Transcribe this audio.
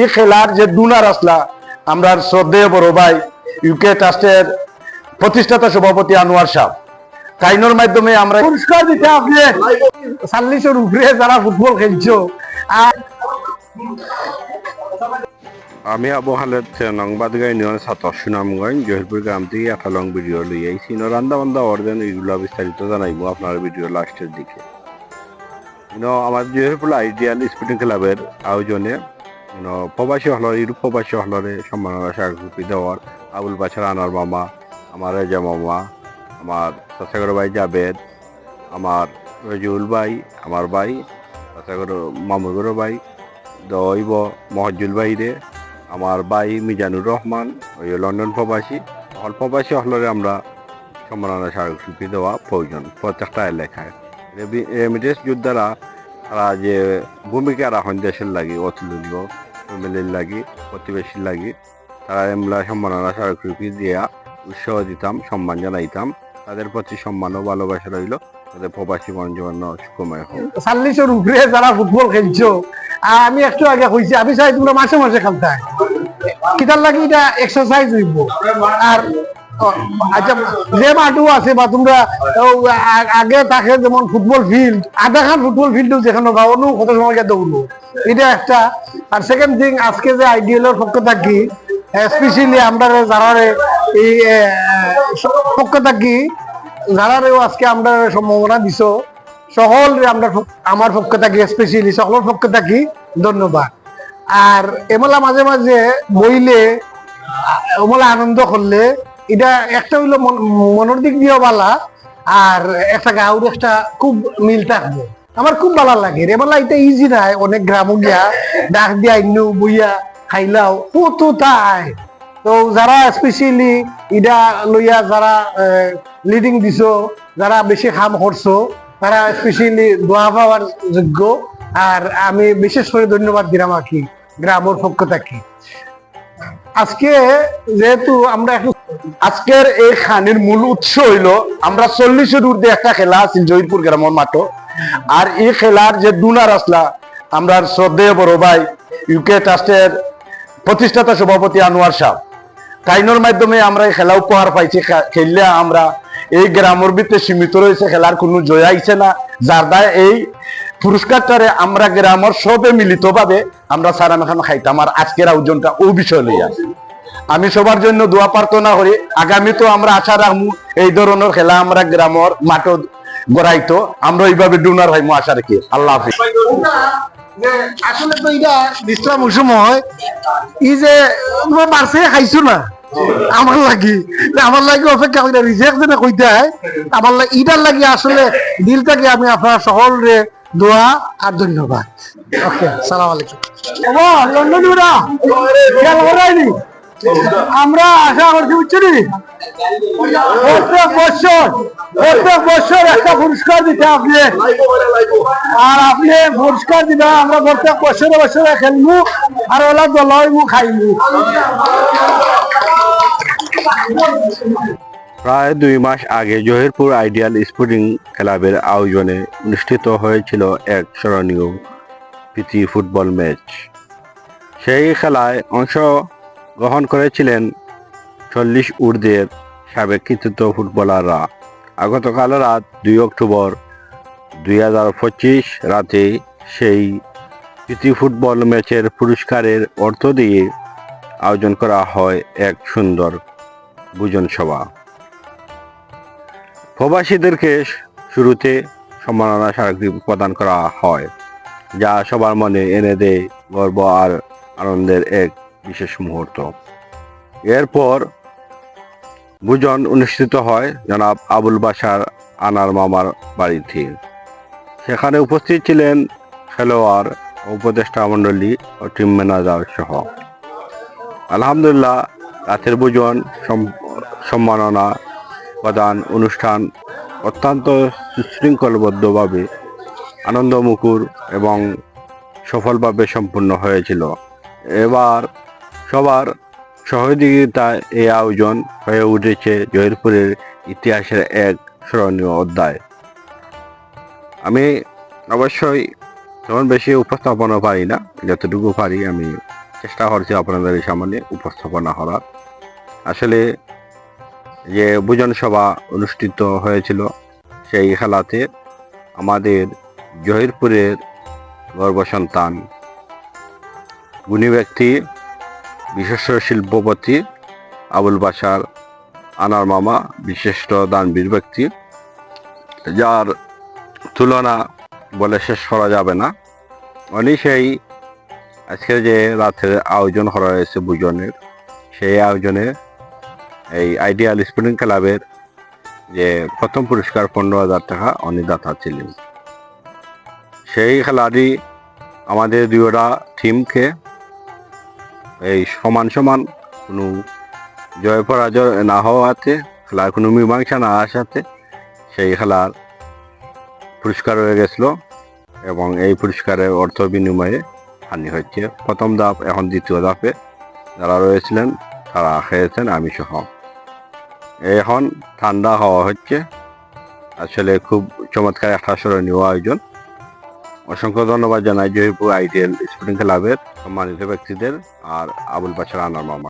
এই খেলার যে ডুনার আসলা আমরা শ্রদ্ধেয় বড় ভাই ইউকে ট্রাস্টের প্রতিষ্ঠাতা সভাপতি আনোয়ার সাহ। কাইনোর মাধ্যমে আমরা পুরস্কার দিতে আপনি চাল্লিশের উপরে যারা ফুটবল খেলছো আর আমি আবু হালেদ নংবাদগাই নিয়ন ছাত্র সুনামগঞ্জ জহিরপুর গ্রাম থেকে একটা লং ভিডিও লই আইছি। ন রান্দা বান্দা অর্ডেন এগুলো বিস্তারিত জানাইবো আপনার ভিডিও লাস্টের দিকে। ন আমার জহিরপুর আইডিয়াল স্পোর্টিং ক্লাবের আয়োজনে প্রবাসী হলর ইউরোপ প্রবাসী হলরে সম্মাননা স্বীকৃতি দেওয়ার, আবুল বাছার আনার মামা, আমার রেজা মামা, আমার চাচাগর ভাই জাবেদ, আমার রজুল ভাই, আমার ভাই চাচাগর মামুগর ভাই দইব মহজুল ভাইরে আমার ভাই মিজানুর রহমান, ওই লন্ডন প্রবাসী। হল প্রবাসী হলরে আমরা, সম্মাননা স্মারকলিপি দেওয়া প্রয়োজন, প্রত্যেকটা এলাকায়। রেমিটেন্স যোদ্ধারা তারা যে ভূমিকা রাখেন দেশের লাগি অতুল্য ফ্যামিলির লাগি, প্রতিবেশীর লাগি, তারা এমলা সম্মাননা স্মারকলিপি দিয়া উৎসাহ দিতাম, সম্মান জানাইতাম। তাদের প্রতি সম্মান ও ভালোবাসা রইল। তাদের প্রবাসী মঞ্জন্য সুখময় হোক। চাল্লিশের উপরে যারা ফুটবল খেলছো আমি একটু আগে কইছি, আমি চাই তোমরা মাসে মাসে খেলতে কিতার লাগি এটা এক্সারসাইজ হইব। আর আচ্ছা যে মাঠও আছে বা তোমরা আগে থাকে যেমন ফুটবল ফিল্ড আধা খান ফুটবল ফিল্ড যেখানে গাওয়ানো কত সময় এটা একটা। আর সেকেন্ড থিং আজকে যে আইডিয়ালের পক্ষ থাকি স্পেশালি আমরা যারা এই থাকি আজকে আমরা সম্ভাবনা দিছো, সকল আমরা আমার পক্ষ থাকি স্পেশালি সকলের পক্ষ থাকি ধন্যবাদ। আর এমলা মাঝে মাঝে বইলে, এমলা আনন্দ করলে এটা একটা হইল মন- মনের দিক দিয়েও বালা, আর একটা গাউর একটা খুব মিল থাকবে। আমার খুব ভালো লাগে এমলা এটা ইজি নাই, অনেক গ্রামও গিয়া, ডাক দিয়া ইন্নু বইয়া খাইলাও, কত তাই। তো যারা স্পেশালি ইটা লইয়া যারা লিডিং দিছো, যারা বেশি কাম করছ, তারা স্পেশালি দোয়া পাওয়ার যোগ্য, আর আমি বিশেষ করে ধন্যবাদ দিলাম আর কি, গ্রামের পক্ষ থাকি। আজকে যেহেতু আমরা একটু আজকের এই খানির মূল উৎস হইল, আমরা চল্লিশের ঊর্ধ্বে একটা খেলা আছে জয়পুর গ্রামের মাঠো। আর এই খেলার যে ডুনার আসলা, আমরা শ্রদ্ধেয় বড় ভাই ইউকে ট্রাস্টের প্রতিষ্ঠাতা সভাপতি আনোয়ার সাহ কাইনোর মাধ্যমে আমরা এই খেলা উপহার পাইছি খেললে আমরা এই গ্রামের ভিতরে সীমিত রয়েছে, খেলার কোনো জয় আইছে না। যার দ্বারা এই পুরস্কারটারে আমরা গ্রামের সবে মিলিত ভাবে আমরা সারাম এখন খাইতাম। আর আজকের আয়োজনটা ও বিষয় লইয়া। আমি সবার জন্য দোয়া প্রার্থনা করি। আগামী তো আমরা আশা রাখব, এই ধরনের খেলা আমরা গ্রামের মাঠে গড়াইতো। আমরা এইভাবে ডুনার হইমু আশা রাখি। আল্লাহ হাফিজ। আসলে তো এটা বিশ্রাম সময় ই যে খাইছো না, আমার লাগি। আমার লাগি অপেক্ষা করি রিজেক্ট যেন কইতে হয়, আমার লাগি ইটার লাগি আসলে আমি আপনার সকলরে দোয়া আর ধন্যবাদ। ওকে, সালাম আলাইকুম। লন্ডন খেয়াল করাইনি আমরা আশা করছি, বুঝছি প্রত্যেক বছর প্রত্যেক বছর একটা পুরস্কার দিতে আপনি। আর আপনি পুরস্কার দিবেন আমরা প্রত্যেক বছরে বছরে খেলব, আর ওলা দলাইবো, খাইবো। প্রায় দুই মাস আগে জহিরপুর আইডিয়াল স্পোর্টিং ক্লাবের আয়োজনে অনুষ্ঠিত হয়েছিল এক স্মরণীয় প্রীতি ফুটবল ম্যাচ। সেই খেলায় অংশ গ্রহণ করেছিলেন চল্লিশ ঊর্ধ্বের সাবেক কৃতিত্ব ফুটবলাররা আগতকাল রাত দুই অক্টোবর দুই হাজার পঁচিশ রাতে সেই প্রীতি ফুটবল ম্যাচের পুরস্কারের অর্থ দিয়ে আয়োজন করা হয় এক সুন্দর ভোজন সভা প্রবাসীদেরকে শুরুতে সম্মাননা স্মারকলিপি প্রদান করা হয়, যা সবার মনে এনে দেয় গর্ব আর আনন্দের এক বিশেষ মুহূর্ত। এরপর ভোজন অনুষ্ঠিত হয় জনাব আবুল বাসার আনার মামার বাড়িতে। সেখানে উপস্থিত ছিলেন খেলোয়াড় উপদেষ্টা মণ্ডলী ও টিম ম্যানেজার সহ। আলহামদুলিল্লাহ, রাতের ভোজন সম- সম্মাননা প্রদান অনুষ্ঠান অত্যন্ত সুশৃঙ্খলবদ্ধভাবে আনন্দমুকুর এবং সফলভাবে সম্পূর্ণ হয়েছিল। এবার সবার সহযোগিতায় এই আয়োজন হয়ে উঠেছে জহিরপুরের ইতিহাসের এক স্মরণীয় অধ্যায়। আমি অবশ্যই তেমন বেশি উপস্থাপনা পারি না, যতটুকু পারি আমি চেষ্টা করছি আপনাদের সামনে উপস্থাপনা করার। আসলে যে ভোজন সভা অনুষ্ঠিত হয়েছিল, সেই খেলাতে আমাদের জহিরপুরের গর্ব সন্তান গুণী ব্যক্তি বিশিষ্ট শিল্পপতি আবুল বাসার আনার মামা, বিশিষ্ট দানবীর ব্যক্তি, যার তুলনা বলে শেষ করা যাবে না। উনি সেই আজকে যে রাতের আয়োজন করা হয়েছে বুজনের সেই আয়োজনে এই আইডিয়াল স্পোর্টিং ক্লাবের যে প্রথম পুরস্কার পনেরো হাজার টাকা উনি দাতা ছিলেন। সেই খেলাটি আমাদের দুয়োটা টিমকে এই সমান সমান কোনো জয় পরাজয় না হওয়াতে, খেলার কোনো মীমাংসা না আসাতে সেই খেলার পুরস্কার হয়ে গেছিল এবং এই পুরস্কারের অর্থ বিনিময়ে হানি হচ্ছে প্রথম ধাপ, এখন দ্বিতীয় ধাপে যারা রয়েছিলেন, তারা খেয়েছেন আমি সহ এখন ঠান্ডা হওয়া হচ্ছে। আসলে খুব চমৎকার একটা স্মরণীয় আয়োজন। অসংখ্য ধন্যবাদ জানাই জয়পুর আইডিয়াল স্পোর্টিং ক্লাবের সম্মানিত ব্যক্তিদের আর আবুল বাসার আনার মামা।